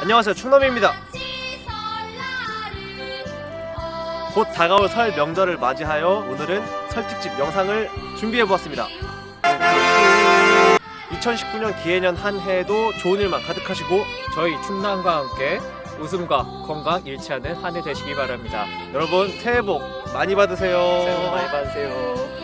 안녕하세요 충남입니다 곧 다가올 설 명절을 맞이하여 오늘은 설 특집 영상을 준비해 보았습니다 2019년 기해년 한 해에도 좋은 일만 가득하시고 저희 충남과 함께 웃음과 건강 일치하는 한 해 되시기 바랍니다. 여러분 새해 복 많이 받으세요 새해 복 많이 받으세요.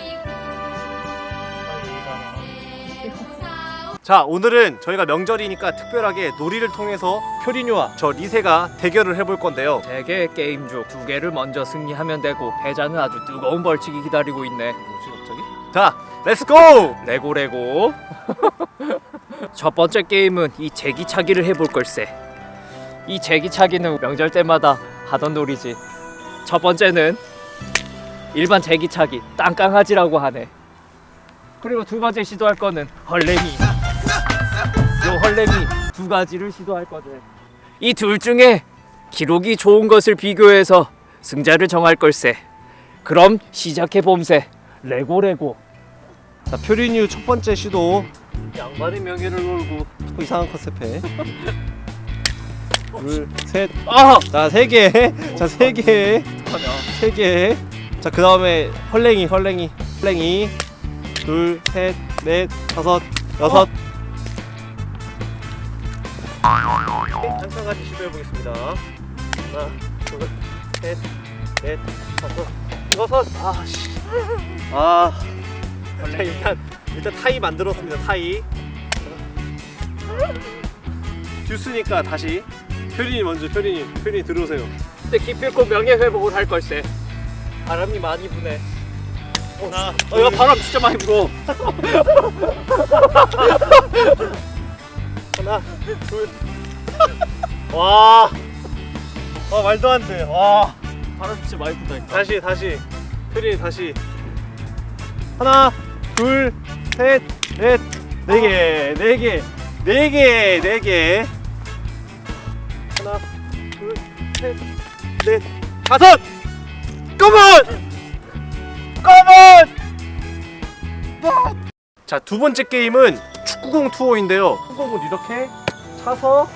자 오늘은 저희가 명절이니까 특별하게 놀이를 통해서 표리뉴와 저 리세가 대결을 해볼 건데요 세 개의 게임 중 두 개를 먼저 승리하면 되고 패자는 아주 뜨거운 벌칙이 기다리고 있네. 뭐지 갑자기? 자 렛츠고! 레고 레고. 첫 번째 게임은 이 제기차기를 해볼 걸세. 이 제기차기는 명절 때마다 하던 놀이지. 첫 번째는 일반 제기차기 땅강아지라고 하네. 그리고 두 번째 시도할 거는 헐레미. 요 헐레미 두 가지를 시도할 거지. 이둘 중에 기록이 좋은 것을 비교해서 승자를 정할 걸세. 그럼 시작해 봄세. 레고 레고. 자 표리뉴 첫 번째 시도 양반의 명예를 걸고 자꾸 이상한 컨셉해 둘셋 아! 자, 세 개. 자, 세 개. 하냐 세 개. 자, 그 다음에 헐랭이, 헐랭이, 헐랭이. 둘, 셋, 넷, 다섯, 여섯. 한 가지 시도해 보겠습니다. 하나, 둘, 셋, 넷, 다섯, 여섯. 아, 씨. 아. 자, 일단 일단 타이 만들었습니다. 타이. 듀스니까 다시 표린이 먼저 표린이 표린이 들어오세요. 근데 기필코 명예 회복을 할 걸세 바람이 많이 부네 하나, 어 이거 바람 진짜 많이 불어 하나, 둘. 와. 와 말도 안 돼. 와. 바람 진짜 많이 분다니까 다시 다시. 표린이 다시. 하나, 둘, 셋, 넷, 네 개, 네 개, 네 개, 네 개. 하나, 둘, 셋, 넷, 다섯. 컴온! 컴온! 자, 두 번째 게임은 축구공 투어인데요. 축구공은 이렇게 차서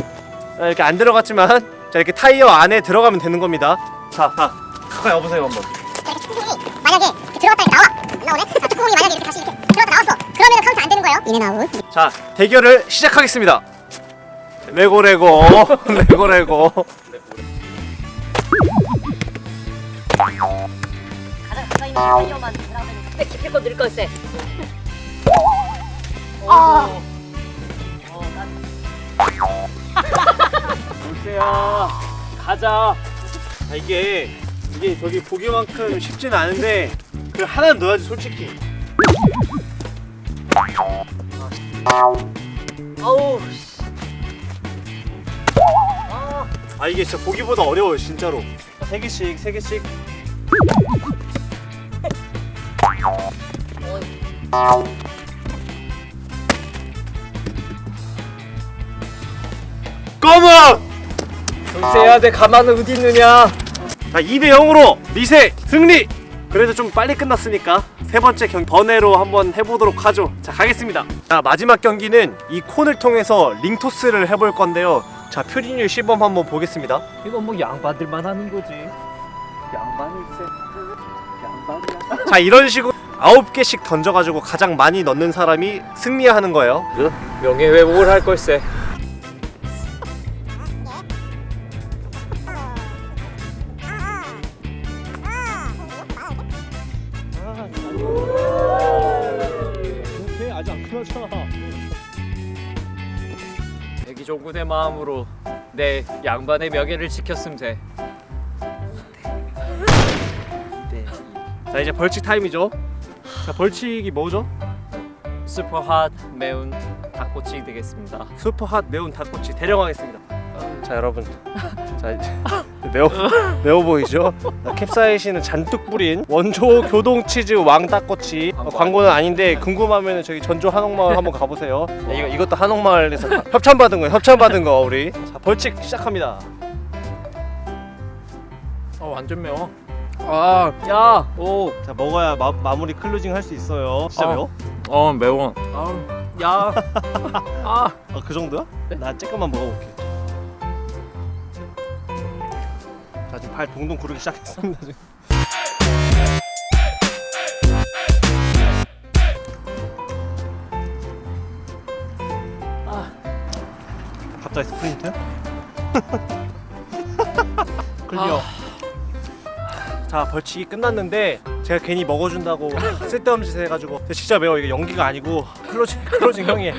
자, 이렇게 안 들어갔지만 자, 이렇게 타이어 안에 들어가면 되는 겁니다. 자, 자 가까이 와보세요 한번. 이렇게 축구공이 만약에 이렇게 들어갔다 이렇게 나와 안 나오네? 자 축구공이 만약에 이렇게 다시 이렇게 들어갔다 나왔어 그러면 카운트 안 되는 거예요 인앤아웃 자, 대결을 시작하겠습니다. 레고 레고 레고 레고. 가장 가까이 있는 타이어만 들어가면 근데 기필코 늘 걸세 아. 울세야 가자 아, 이게 이게 저기 보기만큼 쉽진 않은데 그 하나 는 넣어야지 솔직히. 아우 아 이게 진짜 보기보다 어려워요 진짜로. 자, 세 개씩 세 개씩. 검은! 울세야 내 가만은 어디 있느냐? 자 2대 0으로 리세 승리! 그래도 좀 빨리 끝났으니까 세 번째 경기 번외로 한번 해보도록 하죠. 자 가겠습니다. 자 마지막 경기는 이 콘을 통해서 링토스를 해볼 건데요. 자 표리뉴 시범 한번 보겠습니다. 이건 뭐 양반들만 하는 거지. 양반일세 양반이야. 자 이런 식으로 아홉 개씩 던져가지고 가장 많이 넣는 사람이 승리하는 거예요. 명예 회복을 할 걸세 오케이 아직 안 끝났잖아 대기종군의 마음으로 내 양반의 명예를 지켰음 돼. 자 이제 벌칙 타임이죠? 자 벌칙이 뭐죠? 슈퍼 핫 매운 닭꼬치 되겠습니다. 슈퍼 핫 매운 닭꼬치 대령하겠습니다. 자 여러분, 자 이제 매워 매워 보이죠? 자, 캡사이신을 잔뜩 뿌린 원조 교동 치즈 왕 닭꼬치 어, 광고는 아닌데 궁금하면 저기 전주 한옥마을 한번 가보세요. 네, 이거 이것도 한옥마을에서 협찬 받은 거예요. 협찬 받은 거 우리. 자 벌칙 시작합니다. 어 완전 매워 아 야오어 자 먹어야 마, 마무리 클로징 할 수 있어요. 진짜 아. 매워? 어, 매워 아 야 아 아 그 정도야? 나 조금만 먹어볼게. 나 지금 발 동동 구르기 시작했습니다 지금. 아. 갑자기 스프린트? 클리어. 자 벌칙이 끝났는데 제가 괜히 먹어준다고 쓸데없는 짓 해가지고 진짜 매워 이게 연기가 아니고 클로징 클로징 형이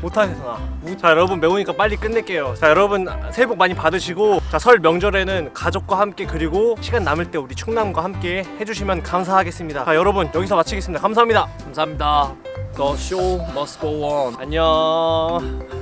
못하겠어 나. 자 여러분 매우니까 빨리 끝낼게요. 자 여러분 새해 복 많이 받으시고 자 설 명절에는 가족과 함께 그리고 시간 남을 때 우리 충남과 함께 해주시면 감사하겠습니다. 자 여러분 여기서 마치겠습니다. 감사합니다. 감사합니다. The show must go on. 안녕.